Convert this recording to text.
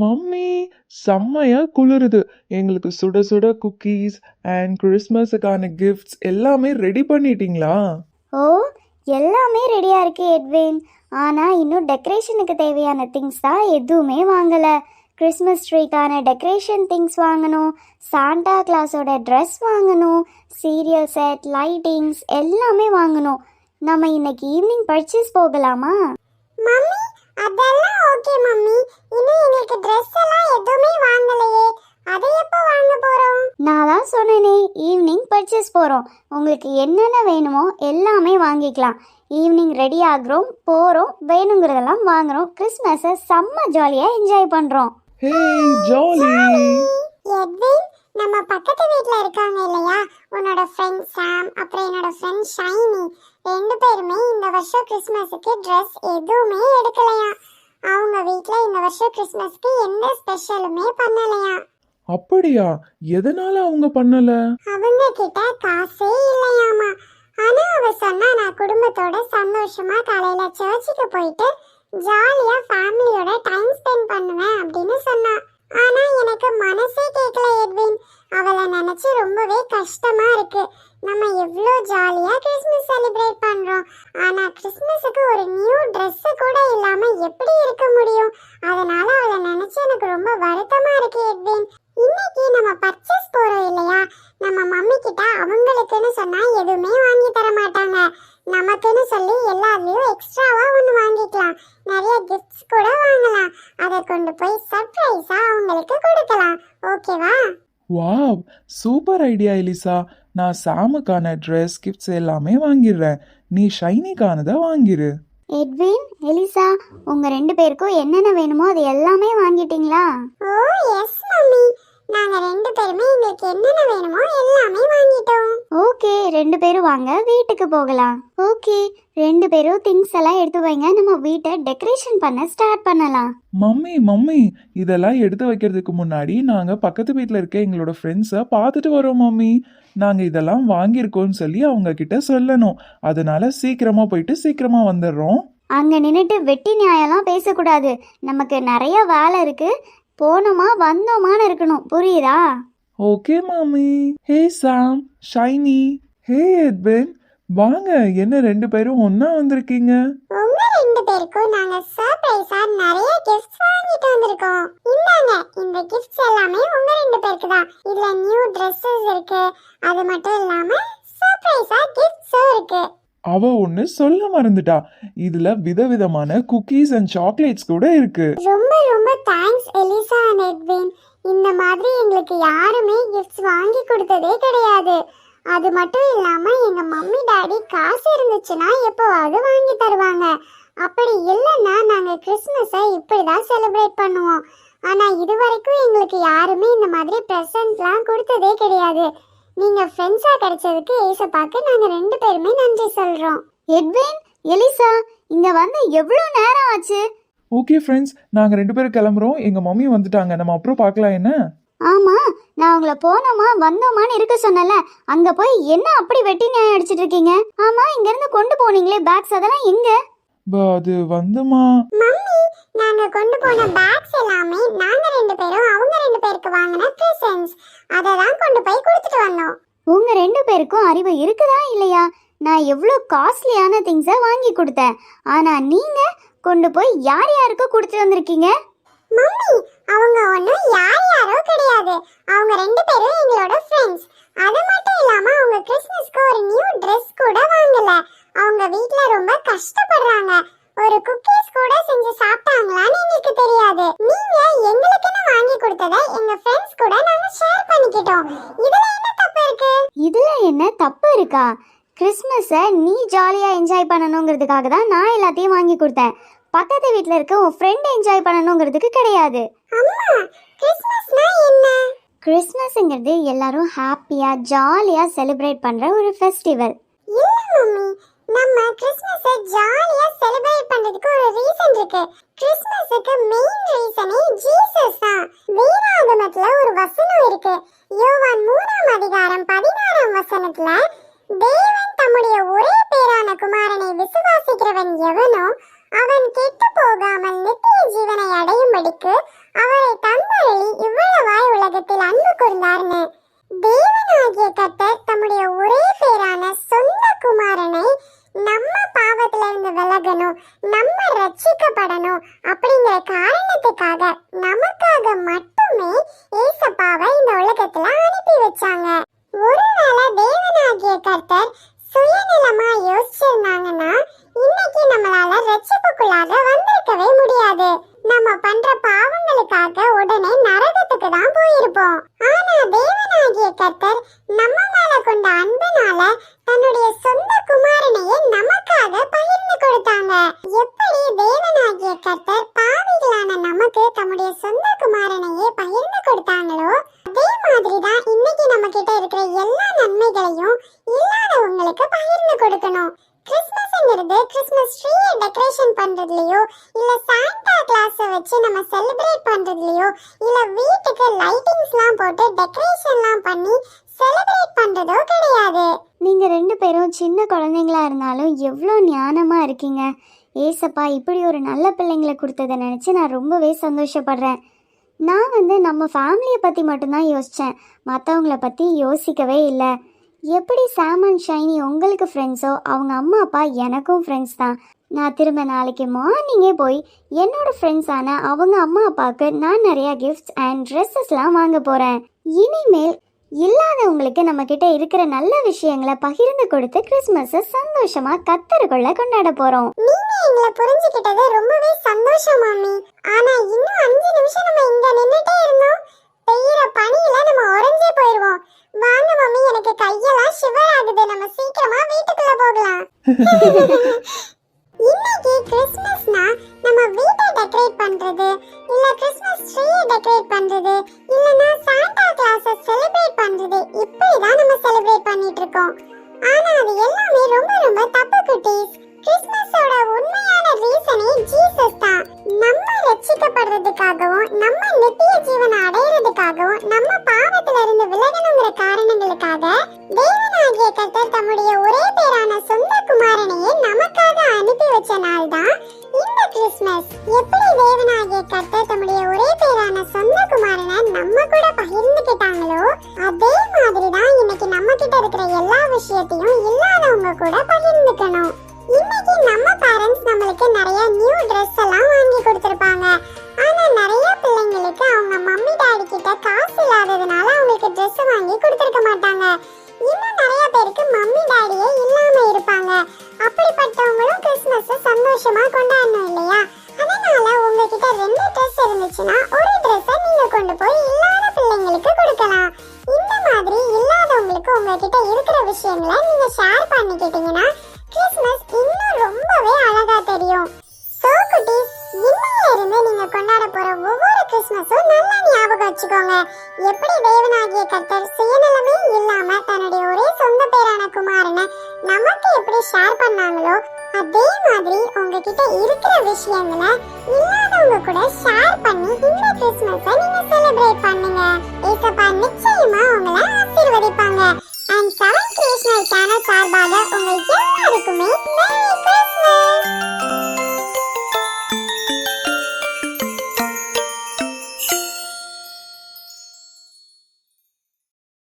Mummy செம்மையா குளிருது. எங்களுக்கு சுட சுட குக்கீஸ் அண்ட் கிறிஸ்மஸுக்கான கிஃப்ட்ஸ் எல்லாமே ரெடி பண்ணிட்டீங்களா? ஓ எல்லாமே ரெடியாக இருக்கு எட்வின். ஆனால் இன்னும் டெக்கரேஷனுக்கு தேவையான திங்ஸ் தான் எதுவுமே வாங்கலை. கிறிஸ்மஸ் ட்ரீக்கான டெக்கரேஷன் திங்ஸ் வாங்கணும் சாண்டா கிளாஸோட ட்ரெஸ் வாங்கணும் சீரியல் செட் லைட்டிங்ஸ் எல்லாமே வாங்கணும். நம்ம இன்னைக்கு ஈவினிங் பர்ச்சேஸ் போகலாமா? மம்மி அதெல்லாம் ஓகே மம்மி. இன்னும் எங்களுக்கு Dress எல்லாம் எதுவுமே வாங்கலையே. அதை எப்போ வாங்க போறோம்? நான் தான் சொன்னேனே ஈவினிங் பர்ச்சேஸ் போகிறோம் உங்களுக்கு என்னென்ன வேணுமோ எல்லாமே வாங்கிக்கலாம். ஈவினிங் ரெடி ஆகுறோம் போகிறோம் வேணுங்கிறதெல்லாம் வாங்குறோம். கிறிஸ்மஸை செம்ம ஜாலியாக என்ஜாய் பண்ணுறோம் ஹே ஜாலி எட்வின் நம்ம பக்கத்து வீட்ல இருக்காங்க இல்லையா? உன்னோட ஃப்ரெண்ட் சாம் அப்புறம் என்னோட ஃப்ரெண்ட் ஷைனி ரெண்டு பேருமே இந்த வருஷம் கிறிஸ்மஸுக்கு Dress எதுவுமே இந்த வருஷம் கிறிஸ்மஸ்க்கு எந்த ஸ்பெஷலுமே பண்ணலையா? அப்படியா? எதனால அவங்க பண்ணல? அவங்க கிட்ட காசே இல்லையாமா. ஆனா அவ சொன்னா நான் குடும்பத்தோட சந்தோஷமா காலையில சர்ச்சுக்கு போயிட்டு ஜாலியா ஃபேமிலியோட டைம் ஸ்பெண்ட் பண்ணுவேன் அப்படின்னு சொன்னா ஆனா எனக்கு மனசே கேட்கல எட்வின் அவளை நினைச்சு ரொம்பவே கஷ்டமா இருக்கு. நம்ம எவ்வளோ ஜாலியா கிறிஸ்மஸ் செலிப்ரேட் பண்றோம். ஆனா கிறிஸ்மஸுக்கு ஒரு நியூ ட்ரெஸ்ஸு கூட இல்லாம எப்படி இருக்க முடியும்? அதனால அவளை நினைச்சு எனக்கு ரொம்ப வருத்தமா இருக்கு எட்வின் இன்னைக்கு நம்ம பர்ச்சேஸ் போறோம் இல்லையா? நம்ம மம்மி கிட்ட அவங்களுக்குன்னு சொன்னா எதுவுமே வாங்கி தர மாட்டாங்க. நமக்குன்னு சொல்லி எல்லாத்துலயும் எக்ஸ்ட்ராவா ஒன்று வாங்கிக்கலாம். நிறைய கிஃப்ட்ஸ் கூட வாங்கலாம். அதை கொண்டு போய் சர்ப்ரைஸா அவங்களுக்கு கொடுக்கலாம். ஓகேவா வாவ் சூப்பர் ஐடியா எலிசா. நான் சாமுக்கான ட்ரெஸ் கிஃப்ட்ஸ் எல்லாமே வாங்கிடுறேன். நீ ஷைனிக்கானதை வாங்கிரு. எட்வின் எலிசா உங்கள் ரெண்டு பேருக்கும் என்னென்ன வேணுமோ அது எல்லாமே வாங்கிட்டீங்களா? Oh yes mummy. நாங்க ரெண்டு பேருமே எங்களுக்கு என்னென்ன வேணுமோ எல்லாமே வாங்கிட்டோம். ஓகே ரெண்டு பேரும் வாங்க வீட்டுக்கு போகலாம். ஓகே ரெண்டு பேரும் திங்ஸ் எல்லாம் எடுத்து வைங்க. நம்ம வீட்டை டெக்கரேஷன் பண்ண ஸ்டார்ட் பண்ணலாம். மம்மி மம்மி இதெல்லாம் எடுத்து வைக்கிறதுக்கு முன்னாடி நாங்கள் பக்கத்து வீட்டில் இருக்க எங்களோட ஃப்ரெண்ட்ஸை பார்த்துட்டு வரோம் மம்மி. நாங்கள் இதெல்லாம் வாங்கியிருக்கோம்னு சொல்லி அவங்க கிட்ட சொல்லணும். அதனால சீக்கிரமாக போயிட்டு சீக்கிரமாக வந்துடுறோம். அங்கே நின்றுட்டு வெட்டி நியாயம்லாம் பேசக்கூடாது. நமக்கு நிறைய வேலை இருக்கு. போனோமா வந்தோமான்னு இருக்கணும். புரியுதா? ஓகே மாமி hey Sam Shiny hey Edwin வாங்க என்ன ரெண்டு பேரும் ஒன்னா வந்திருக்கீங்க? உங்க ரெண்டு பேருக்கும் நாங்க சர்ப்ரைஸா நிறைய கிஃப்ட்ஸ் வாங்கிட்டு வந்திருக்கோம். இந்தாங்க இந்த கிஃப்ட்ஸ் எல்லாமே உங்க ரெண்டு பேருக்கு தான் இதுல நியூ Dresses இருக்கு. அது மட்டும் இல்லாம சர்ப்ரைஸா கிஃப்ட்ஸும் இருக்கு. அவ ஒன்று சொல்ல மறந்துட்டா. இதில் விதவிதமான குக்கீஸ் அண்ட் சாக்லேட்ஸ் கூட இருக்கு. ரொம்ப ரொம்ப தேங்க்ஸ் எலிசா அண்ட் எட்வின் இந்த மாதிரி எங்களுக்கு யாருமே கிஃப்ட்ஸ் வாங்கி கொடுத்ததே கிடையாது. அது மட்டும் இல்லாம எங்க மம்மி டாடி காசு இருந்துச்சுன்னா எப்போவாவது வாங்கி தருவாங்க. அப்படி இல்லைன்னா நாங்க கிறிஸ்மஸை இப்படிதான் செலிப்ரேட் பண்ணுவோம். ஆனா இது வரைக்கும் எங்களுக்கு யாருமே இந்த மாதிரி ப்ரெசன்ட்லாம் கொடுத்ததே கிடையாது. நீங்க ஃப்ரெண்ட்ஸா கிடைச்சதுக்கு ஏசப்பாக்கு நாங்க ரெண்டு பேருமே நன்றி சொல்றோம். எட்வின் எலிசா இங்கே வந்து எவ்வளோ நேரம் ஆச்சு? ஓகே ஃப்ரெண்ட்ஸ் நாங்கள் ரெண்டு பேரும் கிளம்புறோம். எங்கள் மம்மி வந்துட்டாங்க. நம்ம அப்புறம் பார்க்கலாம் என்ன? ஆமா நான் உங்களை போனோமா வந்தோமான்னு இருக்க சொன்னல அங்க போய் என்ன அப்படி வெட்டி நியாயம் அடிச்சிட்டு இருக்கீங்க? ஆமா இங்க இருந்து கொண்டு போனீங்களே பேக்ஸ் அதெல்லாம் எங்க? அது வந்துமா? மம்மி நாங்க கொண்டு போன பேக்ஸ் எல்லாமே நாங்க ரெண்டு பேரும் அவங்க ரெண்டு பேருக்கு வாங்கின ப்ரெசன்ட்ஸ் அதை தான் கொண்டு போய் கொடுத்துட்டு வந்தோம். உங்க ரெண்டு பேருக்கும் அறிவு இருக்குதா இல்லையா? நான் எவ்வளோ காஸ்ட்லியான திங்ஸை வாங்கி கொடுத்தேன். ஆனா நீங்க கொண்டு போய் யார் யாருக்கு கொடுத்துட்டு வந்திருக்கீங்க? மம்மி அவங்க ஒன்றும் யார் யாரோ கிடையாது. அவங்க ரெண்டு பேரும் எங்களோட ஃப்ரெண்ட்ஸ் அது மட்டும் இல்லாம அவங்க கிறிஸ்மஸ்க்கு ஒரு நியூ ட்ரெஸ் கூட வாங்கல. அவங்க வீட்ல ரொம்ப கஷ்டப்படுறாங்க. ஒரு குக்கீஸ் கூட செஞ்சு சாப்பிட்டாங்களான்னு எங்களுக்கு தெரியாது. நீங்க எங்களுக்குன்னு வாங்கி கொடுத்ததை எங்க ஃப்ரெண்ட்ஸ் கூட நாங்க ஷேர் பண்ணிக்கிட்டோம். இதுல என்ன தப்பு இருக்கு? இதுல என்ன தப்பு இருக்கா? கிறிஸ்மஸை நீ ஜாலியாக என்ஜாய் பண்ணணுங்கிறதுக்காக தான் நான் எல்லாத்தையும் வாங்கி கொடுத்தேன். பக்கத்து வீட்டில் இருக்க உன் ஃப்ரெண்ட் என்ஜாய் பண்ணணுங்கிறதுக்கு கிடையாது. அம்மா கிறிஸ்மஸ்னா என்ன? கிறிஸ்மஸ்ங்கிறது எல்லாரும் ஹாப்பியாக ஜாலியாக செலிப்ரேட் பண்ணுற ஒரு ஃபெஸ்டிவல் இல்ல மம்மி நம்ம கிறிஸ்மஸை ஜாலியா செலிப்ரேட் பண்றதுக்கு ஒரு ரீசன் இருக்கு. கிறிஸ்மஸுக்கு மெயின் ரீசனே ஜீசஸ் தான். வேதாகமத்துல ஒரு வசனம் இருக்கு. யோவான் மூணாம் அதிகாரம் பதினாறாம் வசனத்துல தேவன் தம்முடைய ஒரே பேரான குமாரனை விசுவாசிக்கிறவன் எவனோ அவன் கெட்டு போகாமல் நித்திய ஜீவனை அடையும் அடையும்படிக்கு அவரை தந்தருளி இவ்வளவாய் உலகத்தில் அன்பு கூர்ந்தார்னு. தேவனாகிய கத்தர் தம்முடைய ஒரே பேரான சொந்த குமாரனை நம்ம பாவத்துல இருந்து விலகணும் நம்ம ரட்சிக்கப்படணும் அப்படிங்கிற காரணத்துக்காக நமக்காக மட்டுமே ஏசப்பாவை இந்த உலகத்துல அனுப்பி வச்சாங்க. ஒருவேளை தேவனாகிய கர்த்தர் சுயநலமா யோசிச்சிருந்தாங்கன்னா இன்னைக்கு நம்மளால ரட்சிப்புக்குள்ளாக வந்திருக்கவே முடியாது. நம்ம பண்ற பாவங்களுக்காக உடனே நரக தான் போயிருப்போம். ஆனா தேவனாகிய கர்த்தர் நம்ம மேல கொண்ட அன்புனால தன்னுடைய சொந்த குமாரனையே நமக்காக பகிர்ந்து கொடுத்தாங்க. எப்படி தேவனாகிய கர்த்தர் பாவிகளான நமக்கு தம்முடைய சொந்த குமாரனையே பகிர்ந்து கொடுத்தாங்களோ அதே மாதிரி தான் இன்னைக்கு நம்ம கிட்ட இருக்கிற எல்லா நன்மைகளையும் இல்லாதவங்களுக்கு பகிர்ந்து கொடுக்கணும் கிறிஸ்மஸ்ங்கிறது கிறிஸ்மஸ் ட்ரீயை டெக்கரேஷன் பண்றதுலயோ இல்ல சாண்டா கிளாஸ் வச்சு நம்ம செலிப்ரேட் பண்றதுலயோ இல்ல வீட்டுக்கு லைட்டிங்ஸ்லாம் போட்டு டெக்கரேஷன்லாம் பண்ணி செலிப்ரேட் பண்ணுறதோ கிடையாது. நீங்கள் ரெண்டு பேரும் சின்ன குழந்தைங்களா இருந்தாலும் எவ்வளோ ஞானமாக இருக்கீங்க. ஏசப்பா இப்படி ஒரு நல்ல பிள்ளைங்களை கொடுத்ததை நினச்சி நான் ரொம்பவே சந்தோஷப்படுறேன். நான் வந்து நம்ம ஃபேமிலியை பற்றி மட்டும்தான் யோசித்தேன் மற்றவங்கள பற்றி யோசிக்கவே இல்லை. எப்படி சாம் அண்ட் ஷைனி உங்களுக்கு ஃப்ரெண்ட்ஸோ அவங்க அம்மா அப்பா எனக்கும் ஃப்ரெண்ட்ஸ் தான். நான் திரும்ப நாளைக்கு மார்னிங்கே போய் என்னோட ஃப்ரெண்ட்ஸான அவங்க அம்மா அப்பாவுக்கு நான் நிறையா கிஃப்ட்ஸ் அண்ட் ட்ரெஸ்ஸஸ்லாம் வாங்க போகிறேன் இனிமேல் இல்லாதவங்களுக்கு நம்ம கிட்ட இருக்கிற நல்ல விஷயங்களை பகிர்ந்து கொடுத்து கிறிஸ்மஸை சந்தோஷமா கத்தருக்குள்ள கொண்டாட போறோம். நீங்க எங்களை புரிஞ்சுக்கிட்டது ரொம்பவே சந்தோஷம் மாமி. ஆனா இன்னும் அஞ்சு நிமிஷம் நம்ம இங்க நின்னுட்டே இருந்தோம். பெய்யுற பனியில நம்ம உறைஞ்சே போயிருவோம். வாங்க மம்மி எனக்கு கையெல்லாம் ஷிவர் ஆகுது. நம்ம சீக்கிரமா வீட்டுக்குள்ள போகலாம். கிறிஸ்மஸ்னா நம்ம வீட்டை டெக்கரேட் பண்றது இல்ல கிறிஸ்மஸ் ட்ரீயை டெக்கரேட் பண்றது இல்லனா சாண்டா கிளாஸ செலிப்ரேட் பண்றது இப்படிதான் நம்ம செலிப்ரேட் பண்ணிட்டு இருக்கோம். ஆனா அது எல்லாமே ரொம்ப ரொம்ப தப்பு குட்டீஸ். கிறிஸ்மஸோட உண்மையான ரீசனே ஜீசஸ் தான். நம்ம ரட்சிக்கப்படுறதுக்காகவும் நம்ம நித்திய ஜீவனை இருந்துச்சுன்னா ஒரு ட்ரெஸ்ஸை நீங்க கொண்டு போய் இல்லாத பிள்ளைங்களுக்கு கொடுக்கலாம். இந்த மாதிரி இல்லாதவங்களுக்கு உங்ககிட்ட இருக்கிற விஷயங்களை நீங்க ஷேர் பண்ணிக்கிட்டீங்கன்னா கிறிஸ்மஸ் இன்னும் ரொம்பவே அழகா தெரியும். சோ குட்டீஸ் இன்னையில இருந்து நீங்க கொண்டாட போற ஒவ்வொரு கிறிஸ்மஸும் நல்லா ஞாபகம் வச்சுக்கோங்க. எப்படி தேவனாகிய கர்த்தர் சுயநலமே இல்லாம தன்னுடைய ஒரே சொந்த பேரான குமாரனை நமக்கு எப்படி ஷேர் பண்ணாங்களோ அதே மாதிரி உங்ககிட்ட இருக்கிற விஷயங்களை இல்லாதவங்க கூட ஷேர் பண்ணி இந்த கிறிஸ்மஸை நீங்க செலிப்ரேட் பண்ணுங்க. ஏசப்பா